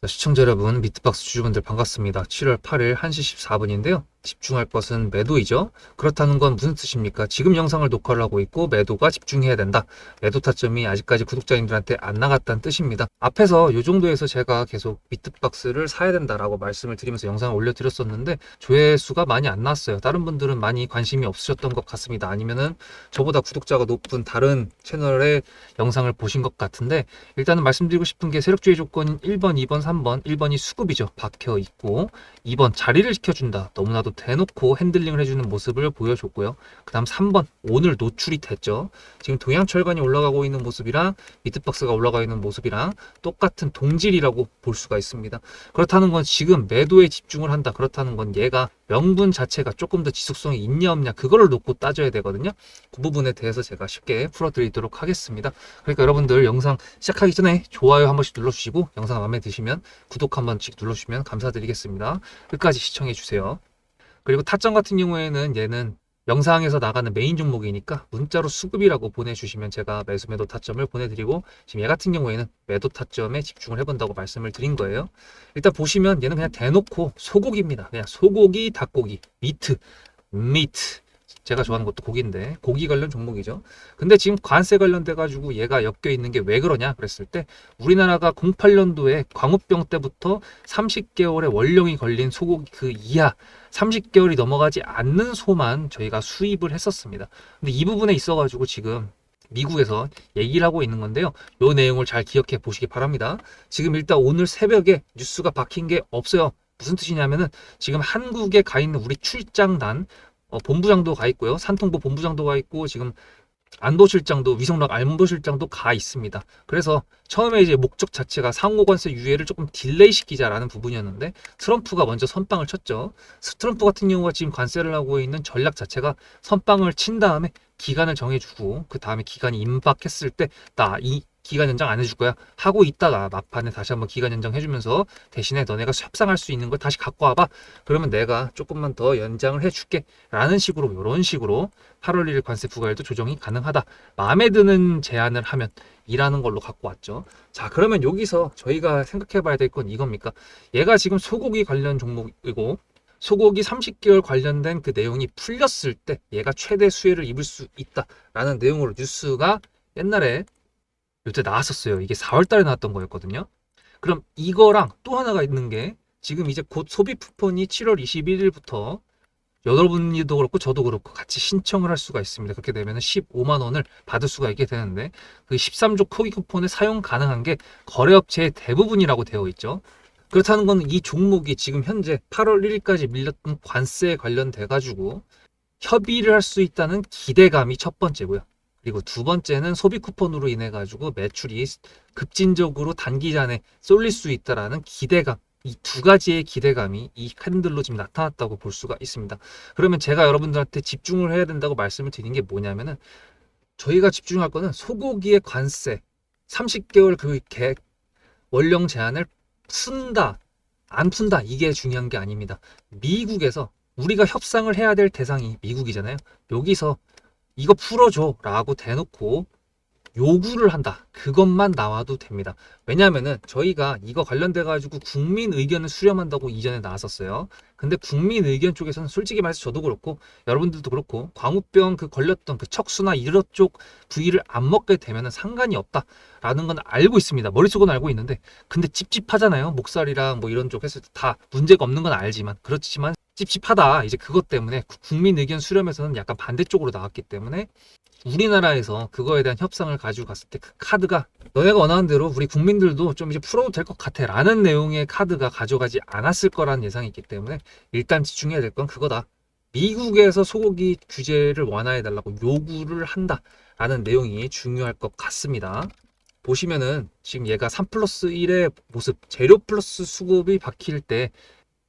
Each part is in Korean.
자, 시청자 여러분, 미트박스 주주분들 반갑습니다. 7월 8일 1시 14분인데요. 집중할 것은 매도이죠. 그렇다는 건 무슨 뜻입니까? 지금 영상을 녹화를 하고 있고 매도가 집중해야 된다. 매도 타점이 아직까지 구독자님들한테 안 나갔다는 뜻입니다. 앞에서 이 정도에서 제가 계속 미트박스를 사야 된다라고 말씀을 드리면서 영상을 올려드렸었는데 조회수가 많이 안 나왔어요. 다른 분들은 많이 관심이 없으셨던 것 같습니다. 아니면은 저보다 구독자가 높은 다른 채널의 영상을 보신 것 같은데 일단은 말씀드리고 싶은 게 세력주의 조건인 1번, 2번, 3번. 1번이 수급이죠. 박혀 있고 2번 자리를 지켜준다. 너무나도 대놓고 핸들링을 해주는 모습을 보여줬고요. 그 다음 3번 오늘 노출이 됐죠. 지금 동양철관이 올라가고 있는 모습이랑 미트박스가 올라가 있는 모습이랑 똑같은 동질이라고 볼 수가 있습니다. 그렇다는 건 지금 매도에 집중을 한다. 그렇다는 건 얘가 명분 자체가 조금 더 지속성이 있냐 없냐 그거를 놓고 따져야 되거든요. 그 부분에 대해서 제가 쉽게 풀어드리도록 하겠습니다. 그러니까 여러분들 영상 시작하기 전에 좋아요 한 번씩 눌러주시고 영상 마음에 드시면 구독 한 번씩 눌러주시면 감사드리겠습니다. 끝까지 시청해 주세요. 그리고 타점 같은 경우에는 얘는 영상에서 나가는 메인 종목이니까 문자로 수급이라고 보내주시면 제가 매수 매도 타점을 보내드리고 지금 얘 같은 경우에는 매도 타점에 집중을 해본다고 말씀을 드린 거예요. 일단 보시면 얘는 그냥 대놓고 소고기입니다. 그냥 소고기, 닭고기, 미트, 미트. 제가 좋아하는 것도 고기인데 고기 관련 종목이죠. 근데 지금 관세 관련돼 가지고 얘가 엮여 있는 게 왜 그러냐 그랬을 때 우리나라가 08년도에 광우병 때부터 30개월의 원령이 걸린 소고기 그 이하 30개월이 넘어가지 않는 소만 저희가 수입을 했었습니다. 근데 이 부분에 있어 가지고 지금 미국에서 얘기를 하고 있는 건데요. 요 내용을 잘 기억해 보시기 바랍니다. 지금 일단 오늘 새벽에 뉴스가 박힌 게 없어요. 무슨 뜻이냐면은 지금 한국에 가 있는 우리 출장단 어, 본부장도 가 있고요. 산통부 본부장도 가 있고 지금 안도실장도 위성락 안보실장도 가 있습니다. 그래서 처음에 이제 목적 자체가 상호 관세 유예를 조금 딜레이 시키자라는 부분이었는데 트럼프가 먼저 선빵을 쳤죠. 스- 트럼프 같은 경우가 지금 관세를 하고 있는 전략 자체가 선빵을 친 다음에 기간을 정해주고 그 다음에 기간이 임박했을 때 나 이 기간 연장 안 해줄 거야? 하고 있다가 막판에 다시 한번 기간 연장 해주면서 대신에 너네가 협상할 수 있는 걸 다시 갖고 와봐. 그러면 내가 조금만 더 연장을 해줄게. 라는 식으로 이런 식으로 8월 1일 관세 부과일도 조정이 가능하다. 마음에 드는 제안을 하면 이라는 걸로 갖고 왔죠. 자 그러면 여기서 저희가 생각해 봐야 될 건 이겁니까? 얘가 지금 소고기 관련 종목이고 소고기 30개월 관련된 그 내용이 풀렸을 때 얘가 최대 수혜를 입을 수 있다라는 내용으로 뉴스가 옛날에 요때 나왔었어요. 이게 4월 달에 나왔던 거였거든요. 그럼 이거랑 또 하나가 있는 게 지금 이제 곧 소비 쿠폰이 7월 21일부터 여러분도 그렇고 저도 그렇고 같이 신청을 할 수가 있습니다. 그렇게 되면 15만 원을 받을 수가 있게 되는데 그 13조 크기 쿠폰에 사용 가능한 게 거래업체의 대부분이라고 되어 있죠. 그렇다는 건 이 종목이 지금 현재 8월 1일까지 밀렸던 관세에 관련돼 가지고 협의를 할 수 있다는 기대감이 첫 번째고요. 그리고 두 번째는 소비 쿠폰으로 인해 가지고 매출이 급진적으로 단기간에 쏠릴 수 있다라는 기대감. 이 두 가지의 기대감이 이 캔들로 지금 나타났다고 볼 수가 있습니다. 그러면 제가 여러분들한테 집중을 해야 된다고 말씀을 드린 게 뭐냐면은 저희가 집중할 거는 소고기의 관세 30개월 그 개, 원령 제한을 푼다, 안 푼다 이게 중요한 게 아닙니다. 미국에서 우리가 협상을 해야 될 대상이 미국이잖아요. 여기서 이거 풀어줘 라고 대놓고 요구를 한다. 그것만 나와도 됩니다. 왜냐면은 저희가 이거 관련돼 가지고 국민 의견을 수렴한다고 이전에 나왔었어요. 근데 국민 의견 쪽에서는 솔직히 말해서 저도 그렇고 여러분들도 그렇고 광우병 그 걸렸던 그 척수나 이런 쪽 부위를 안 먹게 되면은 상관이 없다라는 건 알고 있습니다. 머릿속은 알고 있는데 근데 찝찝하잖아요. 목살이랑 뭐 이런 쪽 했을 때 다 문제가 없는 건 알지만 그렇지만 찝찝하다. 이제 그것 때문에 구- 국민 의견 수렴에서는 약간 반대쪽으로 나왔기 때문에 우리나라에서 그거에 대한 협상을 가지고 갔을 때 그 카드가 너네가 원하는 대로 우리 국민들도 좀 이제 풀어도 될 것 같아 라는 내용의 카드가 가져가지 않았을 거라는 예상이 있기 때문에 일단 집중해야 될 건 그거다. 미국에서 소고기 규제를 완화해 달라고 요구를 한다라는 내용이 중요할 것 같습니다. 보시면은 지금 얘가 3 플러스 1의 모습, 재료 플러스 수급이 박힐 때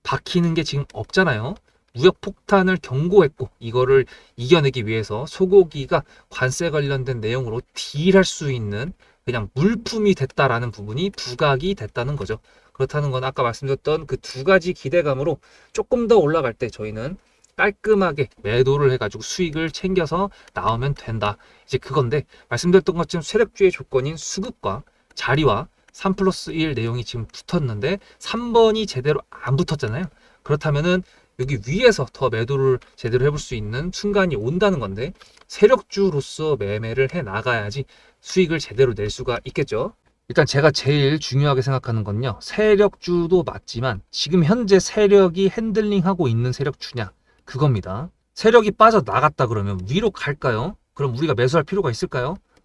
박히는 게 지금 없잖아요. 무역 폭탄을 경고했고 이거를 이겨내기 위해서 소고기가 관세 관련된 내용으로 딜할 수 있는 그냥 물품이 됐다라는 부분이 부각이 됐다는 거죠. 그렇다는 건 아까 말씀드렸던 그 두 가지 기대감으로 조금 더 올라갈 때 저희는 깔끔하게 매도를 해가지고 수익을 챙겨서 나오면 된다. 이제 그건데 말씀드렸던 것처럼 세력주의 조건인 수급과 자리와 3 플러스 1 내용이 지금 붙었는데 3번이 제대로 안 붙었잖아요. 그렇다면은 여기 위에서 더 매도를 제대로 해볼 수 있는 순간이 온다는 건데 세력주로서 매매를 해 나가야지 수익을 제대로 낼 수가 있겠죠. 일단 제가 제일 중요하게 생각하는 건요. 세력주도 맞지만 지금 현재 세력이 핸들링하고 있는 세력주냐 그겁니다. 세력이 빠져나갔다 그러면 위로 갈까요? 그럼 우리가 매수할 필요가 있을까요?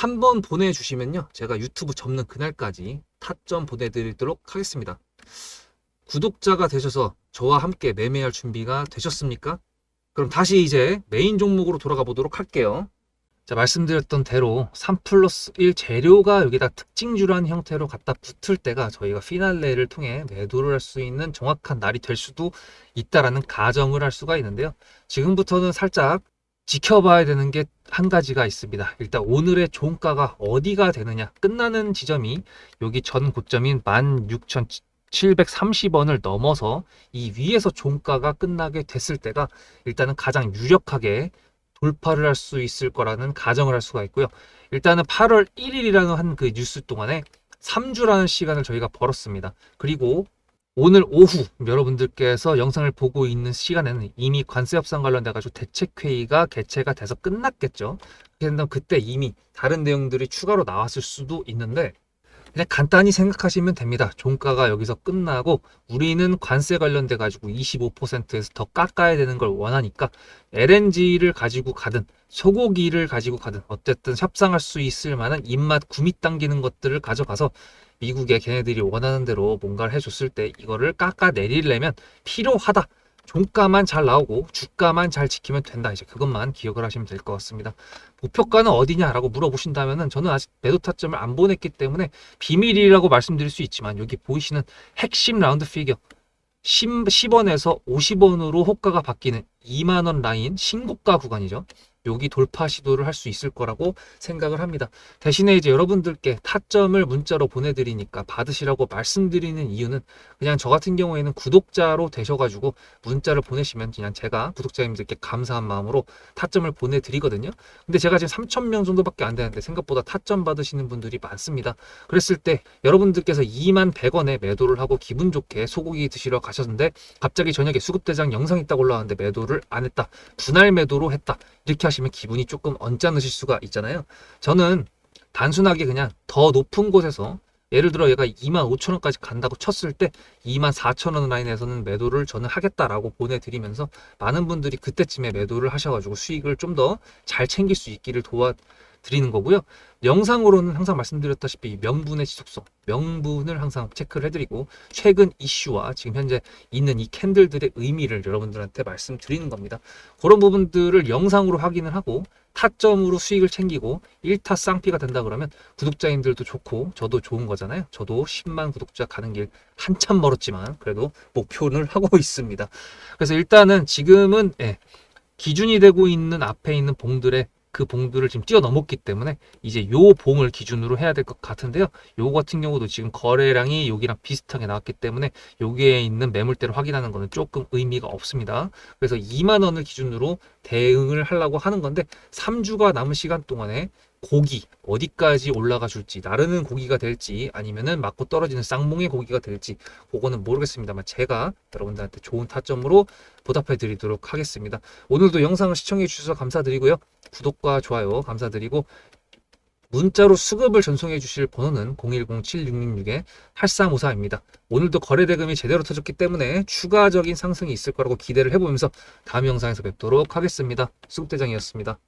한 번 보내주시면요 제가 유튜브 접는 그날까지 타점 보내드리도록 하겠습니다. 구독자가 되셔서 저와 함께 매매할 준비가 되셨습니까? 그럼 다시 이제 메인 종목으로 돌아가 보도록 할게요. 자, 말씀드렸던 대로 3 플러스 1 재료가 여기다 특징주라는 형태로 갖다 붙을 때가 저희가 피날레를 통해 매도를 할 수 있는 정확한 날이 될 수도 있다라는 가정을 할 수가 있는데요. 지금부터는 살짝 지켜봐야 되는 게 한 가지가 있습니다. 일단 오늘의 종가가 어디가 되느냐. 끝나는 지점이 여기 전 고점인 16,000 730원을 넘어서 이 위에서 종가가 끝나게 됐을 때가 일단은 가장 유력하게 돌파를 할 수 있을 거라는 가정을 할 수가 있고요. 일단은 8월 1일이라는 한 그 뉴스 동안에 3주라는 시간을 저희가 벌었습니다. 그리고 오늘 오후 여러분들께서 영상을 보고 있는 시간에는 이미 관세 협상 관련돼 가지고 대책 회의가 개최가 돼서 끝났겠죠. 그래서 그때 이미 다른 내용들이 추가로 나왔을 수도 있는데 그냥 간단히 생각하시면 됩니다. 종가가 여기서 끝나고 우리는 관세 관련돼 가지고 25%에서 더 깎아야 되는 걸 원하니까 LNG를 가지고 가든 소고기를 가지고 가든 어쨌든 협상할 수 있을 만한 입맛 구미 당기는 것들을 가져가서 미국에 걔네들이 원하는 대로 뭔가를 해줬을 때 이거를 깎아 내리려면 필요하다. 종가만 잘 나오고 주가만 잘 지키면 된다. 이제 그것만 기억을 하시면 될 것 같습니다. 목표가는 어디냐라고 물어보신다면은 저는 아직 매도 타점을 안 보냈기 때문에 비밀이라고 말씀드릴 수 있지만 여기 보이시는 핵심 라운드 피겨 10, 10원에서 50원으로 호가가 바뀌는 2만 원 라인 신고가 구간이죠. 여기 돌파 시도를 할 수 있을 거라고 생각을 합니다. 대신에 이제 여러분들께 타점을 문자로 보내드리니까 받으시라고 말씀드리는 이유는 그냥 저 같은 경우에는 구독자로 되셔가지고 문자를 보내시면 그냥 제가 구독자님들께 감사한 마음으로 타점을 보내드리거든요. 근데 제가 지금 3,000명 정도밖에 안 되는데 생각보다 타점 받으시는 분들이 많습니다. 그랬을 때 여러분들께서 2만 100원에 매도를 하고 기분 좋게 소고기 드시러 가셨는데 갑자기 저녁에 수급대장 영상 있다고 올라왔는데 매도를 안 했다. 분할 매도로 했다. 이렇게 하시면 기분이 조금 언짢으실 수가 있잖아요. 저는 단순하게 그냥 더 높은 곳에서 예를 들어 얘가 2만 5천 원까지 간다고 쳤을 때 2만 4천 원 라인에서는 매도를 저는 하겠다라고 보내드리면서 많은 분들이 그때쯤에 매도를 하셔가지고 수익을 좀 더 잘 챙길 수 있기를 도와 드리는 거고요. 영상으로는 항상 말씀드렸다시피 명분의 지속성, 명분을 항상 체크를 해드리고 최근 이슈와 지금 현재 있는 이 캔들들의 의미를 여러분들한테 말씀드리는 겁니다. 그런 부분들을 영상으로 확인을 하고 타점으로 수익을 챙기고 1타 쌍피가 된다 그러면 구독자님들도 좋고 저도 좋은 거잖아요. 저도 10만 구독자 가는 길 한참 멀었지만 그래도 목표를 하고 있습니다. 그래서 일단은 지금은 예, 기준이 되고 있는 앞에 있는 봉들의 그 봉들을 지금 뛰어넘었기 때문에 이제 요 봉을 기준으로 해야 될 것 같은데요. 요 같은 경우도 지금 거래량이 여기랑 비슷하게 나왔기 때문에 여기에 있는 매물대를 확인하는 거는 조금 의미가 없습니다. 그래서 2만 원을 기준으로 대응을 하려고 하는 건데 3주가 남은 시간 동안에 고기 어디까지 올라가 줄지 나르는 고기가 될지 아니면은 맞고 떨어지는 쌍봉의 고기가 될지 그거는 모르겠습니다만 제가 여러분들한테 좋은 타점으로 보답해 드리도록 하겠습니다. 오늘도 영상을 시청해 주셔서 감사드리고요. 구독과 좋아요 감사드리고 문자로 수급을 전송해 주실 번호는 010-7666-8354입니다. 오늘도 거래 대금이 제대로 터졌기 때문에 추가적인 상승이 있을 거라고 기대를 해보면서 다음 영상에서 뵙도록 하겠습니다. 수급대장이었습니다.